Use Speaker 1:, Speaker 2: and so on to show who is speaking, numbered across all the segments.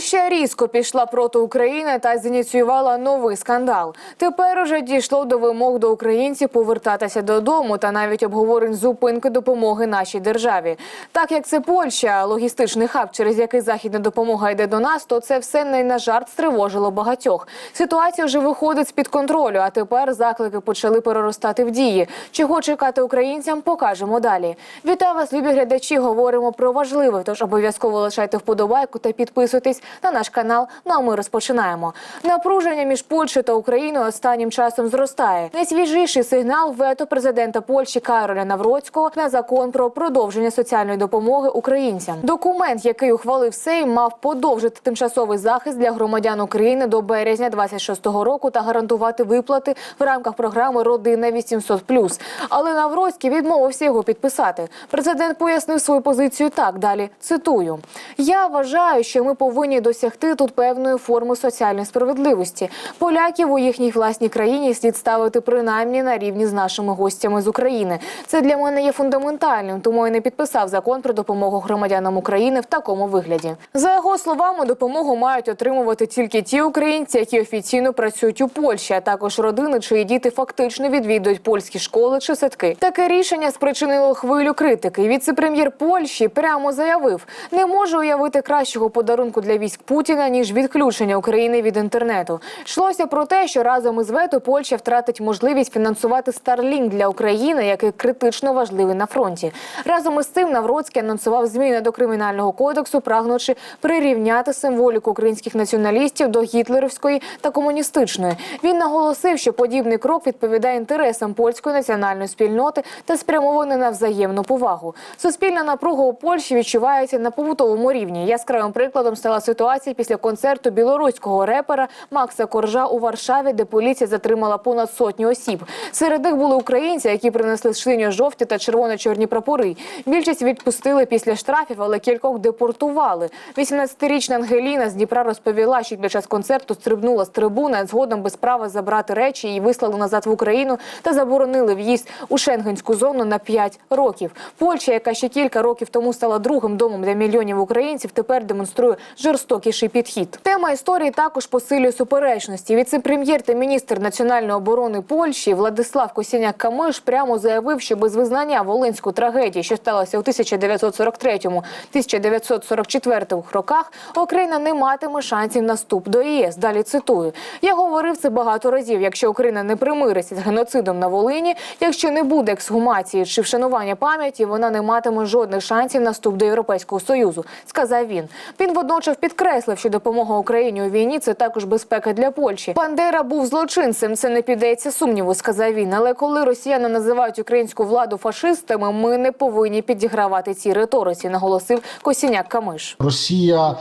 Speaker 1: Польща різко пішла проти України та зініціювала новий скандал. Тепер уже дійшло до вимог до українців повертатися додому та навіть обговорень зупинки допомоги нашій державі. Так як це Польща, логістичний хаб, через який західна допомога йде до нас, то це все не на жарт стривожило багатьох. Ситуація вже виходить з під контролю. А тепер заклики почали переростати в дії. Чого чекати українцям, покажемо далі. Вітаю вас, любі глядачі. Говоримо про важливе. Тож обов'язково лишайте вподобайку та підписуйтесь на наш канал. Ну а ми розпочинаємо. Напруження між Польщею та Україною останнім часом зростає. Найсвіжіший сигнал вето президента Польщі Кароля Навроцького на закон про продовження соціальної допомоги українцям. Документ, який ухвалив Сейм, мав подовжити тимчасовий захист для громадян України до березня 26-го року та гарантувати виплати в рамках програми Родина 800+. Але Навроцький відмовився його підписати. Президент пояснив свою позицію так. Далі цитую: я вважаю, що ми повинні досягти тут певної форми соціальної справедливості. Поляків у їхній власній країні слід ставити принаймні на рівні з нашими гостями з України. Це для мене є фундаментальним, тому я не підписав закон про допомогу громадянам України в такому вигляді. За його словами, допомогу мають отримувати тільки ті українці, які офіційно працюють у Польщі, а також родини, чиї діти фактично відвідують польські школи чи садки. Таке рішення спричинило хвилю критики. Віце-прем'єр Польщі прямо заявив: не можу уявити кращого подарунку для військ Путіна ніж відключення України від інтернету. Йшлося про те, що разом із вето Польща втратить можливість фінансувати Starlink для України, який критично важливий на фронті. Разом із цим Навроцький анонсував зміни до кримінального кодексу, прагнучи прирівняти символіку українських націоналістів до гітлерівської та комуністичної. Він наголосив, що подібний крок відповідає інтересам польської національної спільноти та спрямований на взаємну повагу. Суспільна напруга у Польщі відчувається на побутовому рівні. Яскравим прикладом стала ситуація після концерту білоруського репера Макса Коржа у Варшаві, де поліція затримала понад сотню осіб. Серед них були українці, які принесли синьо-жовті та червоно-чорні прапори. Більшість відпустили після штрафів, але кількох депортували. 18-річна Ангеліна з Дніпра розповіла, що під час концерту стрибнула з трибуни, а згодом без права забрати речі її вислали назад в Україну та заборонили в'їзд у шенгенську зону на 5 років. Польща, яка ще кілька років тому стала другим домом для мільйонів українців, тепер демонструє жорстокіший підхід. Тема історії також посилює суперечності. Віце-прем'єр та міністр національної оборони Польщі Владислав Косіняк Камиш прямо заявив, що без визнання волинської трагедії, що сталося у 1943-1944 роках, Україна не матиме шансів на вступ до ЄС. Далі цитую: я говорив це багато разів. Якщо Україна не примириться з геноцидом на Волині, якщо не буде ексгумації чи вшанування пам'яті, вона не матиме жодних шансів на вступ до Європейського союзу, сказав він. Він водночас підкреслив, що допомога Україні у війні це також безпека для Польщі. Бандера був злочинцем. Це не піддається сумніву, сказав він. Але коли росіяни називають українську владу фашистами, ми не повинні підігравати цій риториці, наголосив Косіняк Камиш.
Speaker 2: Росія е,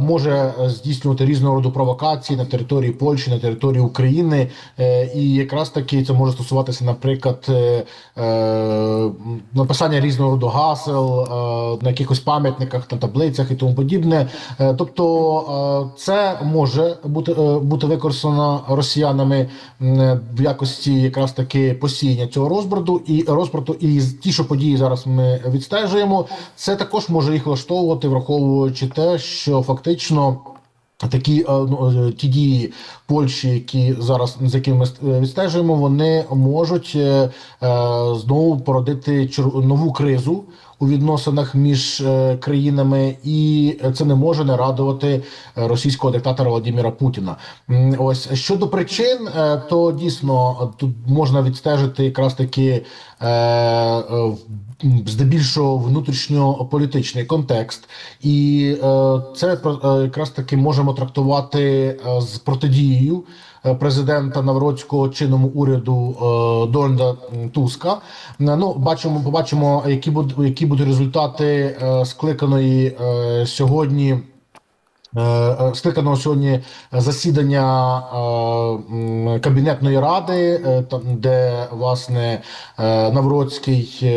Speaker 2: може здійснювати різного роду провокації на території Польщі, на території України, е, і якраз таки це може стосуватися, наприклад, е, е, написання різного роду гасел е, на якихось пам'ятниках, на таблицях і тому подібне. Е, тобто е, це може бути, е, бути використано росіянами в якості якраз таки посіяння цього розбрату і розбрату, і ті, що події зараз ми відстежуємо, це також може їх влаштовувати, враховуючи те, що фактично. Такі ну, ті дії Польщі, які зараз з якими ми відстежуємо, вони можуть е, знову породити чер- нову кризу у відносинах між е, країнами, і це не може не радувати е, російського диктатора Володимира Путіна. Ось щодо причин, е, то дійсно е, тут можна відстежити якраз таки. Е, е, здебільшого внутрішньополітичний контекст, і е, це е, якраз таки можемо трактувати е, з протидією е, президента Навроцького чинному уряду е, Дональда Туска. Е, Ну, бачимо, побачимо, які будуть які будуть результати е, скликаної е, сьогодні. Е, е, Скликаного сьогодні засідання е, кабінетної ради, там де власне Навроцький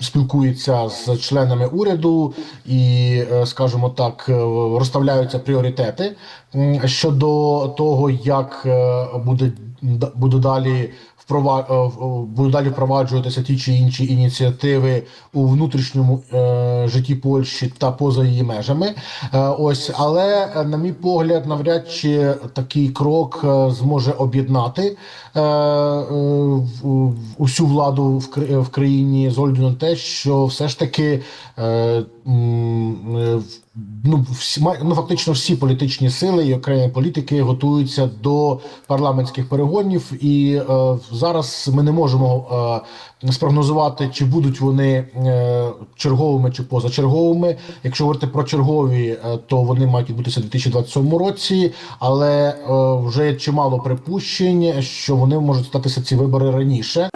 Speaker 2: спілкується з членами уряду і, скажімо так, розставляються пріоритети щодо того, як буде буде далі в впрова- е, будуть далі впроваджуватися ті чи інші ініціативи у внутрішньому е, житті Польщі та поза її межами. Е, ось, але е, на мій погляд, навряд чи такий крок е, зможе об'єднати е, е, усю владу в, в країні з огляду на те, що все ж таки. Е, е, Ну, всі ну, фактично всі політичні сили і окремі політики готуються до парламентських перегонів, і е, зараз ми не можемо е, спрогнозувати, чи будуть вони е, черговими чи позачерговими. Якщо говорити про чергові, е, то вони мають відбутися у 2027 році, але е, вже чимало припущень, що вони можуть статися ці вибори раніше.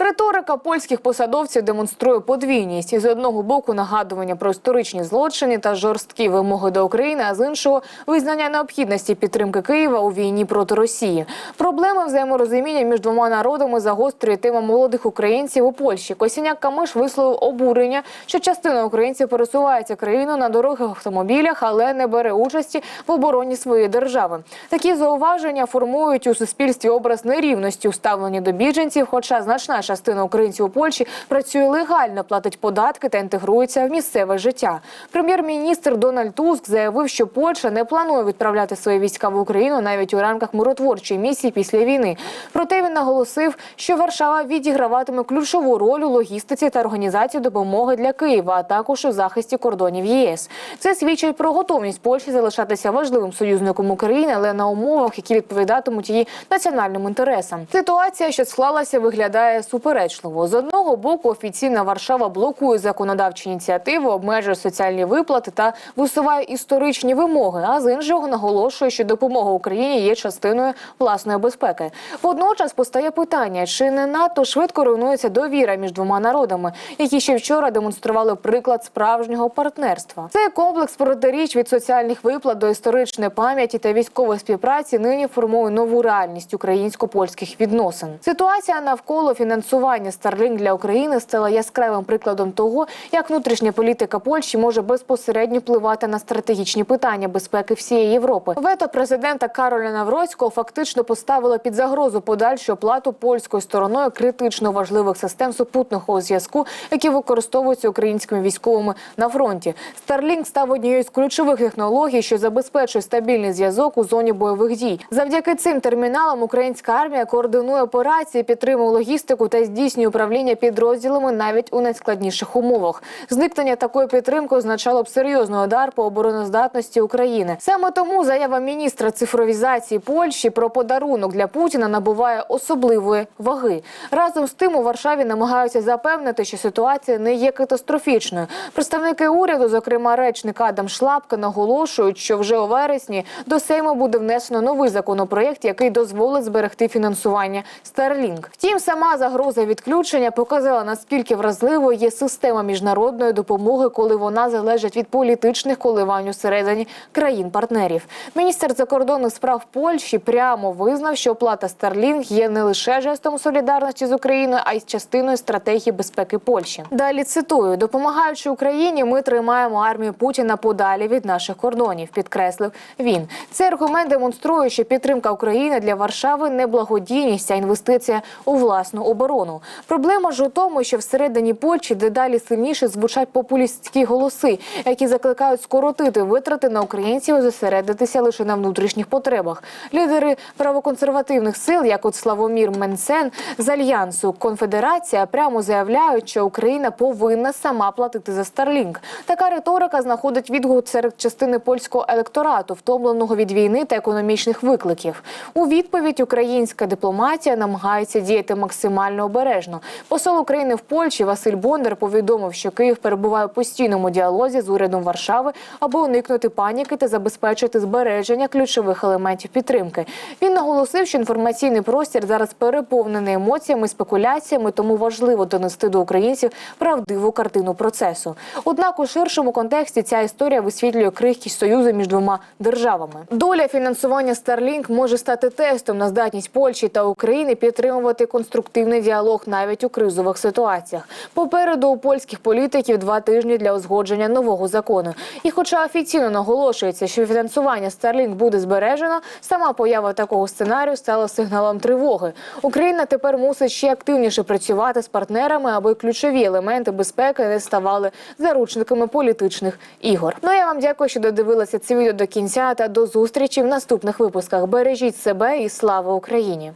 Speaker 1: Риторика польських посадовців демонструє подвійність з одного боку нагадування про історичні злочини та жорсткі вимоги до України, а з іншого визнання необхідності підтримки Києва у війні проти Росії. Проблеми взаєморозуміння між двома народами загострює тема молодих українців у Польщі. Косіняк Камиш висловив обурення, що частина українців пересувається країною на дорогах автомобілях, але не бере участі в обороні своєї держави. Такі зауваження формують у суспільстві образ нерівності у ставленні до біженців, хоча значна частина українців у Польщі працює легально, платить податки та інтегрується в місцеве життя. Прем'єр-міністр Дональд Туск заявив, що Польща не планує відправляти свої війська в Україну навіть у рамках миротворчої місії після війни. Проте він наголосив, що Варшава відіграватиме ключову роль у логістиці та організації допомоги для Києва, а також у захисті кордонів ЄС. Це свідчить про готовність Польщі залишатися важливим союзником України, але на умовах, які відповідатимуть її національним інтересам. Ситуація, що склалася, виглядає суперечливо. З одного боку, офіційна Варшава блокує законодавчі ініціативи, обмежує соціальні виплати та висуває історичні вимоги. А з іншого наголошує, що допомога Україні є частиною власної безпеки. Водночас постає питання, чи не надто швидко руйнується довіра між двома народами, які ще вчора демонстрували приклад справжнього партнерства. Цей комплекс протиріч від соціальних виплат до історичної пам'яті та військової співпраці нині формує нову реальність українсько-польських відносин. Ситуація навколо фінансування Starlink для України стала яскравим прикладом того, як внутрішня політика Польщі може безпосередньо впливати на стратегічні питання безпеки всієї Європи. Вето президента Кароля Навроцького фактично поставило під загрозу подальшу оплату польською стороною критично важливих систем супутного зв'язку, які використовуються українськими військовими на фронті. Starlink став однією з ключових технологій, що забезпечує стабільний зв'язок у зоні бойових дій. Завдяки цим терміналам українська армія координує операції, підтримує логістику та здійснює управління підрозділами навіть у найскладніших умовах. Зникнення такої підтримки означало б серйозний удар по обороноздатності України. Саме тому заява міністра цифровізації Польщі про подарунок для Путіна набуває особливої ваги. Разом з тим у Варшаві намагаються запевнити, що ситуація не є катастрофічною. Представники уряду, зокрема речник Адам Шлапка, наголошують, що вже у вересні до Сейму буде внесено новий законопроєкт, який дозволить зберегти фінансування Starlink. Втім, сама загроза відключення показала наскільки вразливою є система міжнародної допомоги, коли вона залежить від політичних коливань усередині країн-партнерів. Міністр закордонних справ Польщі прямо визнав, що оплата Starlink є не лише жестом солідарності з Україною, а й частиною стратегії безпеки Польщі. Далі цитую: допомагаючи Україні, ми тримаємо армію Путіна подалі від наших кордонів. Підкреслив він. Цей аргумент демонструє, що підтримка України для Варшави не благодійність, а інвестиція у власну оборону. Проблема ж у тому, що всередині Польщі дедалі сильніше звучать популістські голоси, які закликають скоротити витрати на українців і зосередитися лише на внутрішніх потребах. Лідери правоконсервативних сил, як от Славомір Менсен з альянсу Конфедерація, прямо заявляють, що Україна повинна сама платити за Starlink. Така риторика знаходить відгук серед частини польського електорату, втомленого від війни та економічних викликів. У відповідь українська дипломатія намагається діяти максимально обережно. Посол України в Польщі Василь Бондар повідомив, що Київ перебуває у постійному діалозі з урядом Варшави, аби уникнути паніки та забезпечити збереження ключових елементів підтримки. Він наголосив, що інформаційний простір зараз переповнений емоціями, спекуляціями, тому важливо донести до українців правдиву картину процесу. Однак у ширшому контексті ця історія висвітлює крихкість союзу між двома державами. Доля фінансування Starlink може стати тестом на здатність Польщі та України підтримувати конструктивний діалог навіть навіть у кризових ситуаціях. Попереду у польських політиків два тижні для узгодження нового закону. І, хоча офіційно наголошується, що фінансування Starlink буде збережено, сама поява такого сценарію стала сигналом тривоги. Україна тепер мусить ще активніше працювати з партнерами, аби ключові елементи безпеки не ставали заручниками політичних ігор. Ну я вам дякую, що додивилися це відео до кінця та до зустрічі в наступних випусках. Бережіть себе і слава Україні!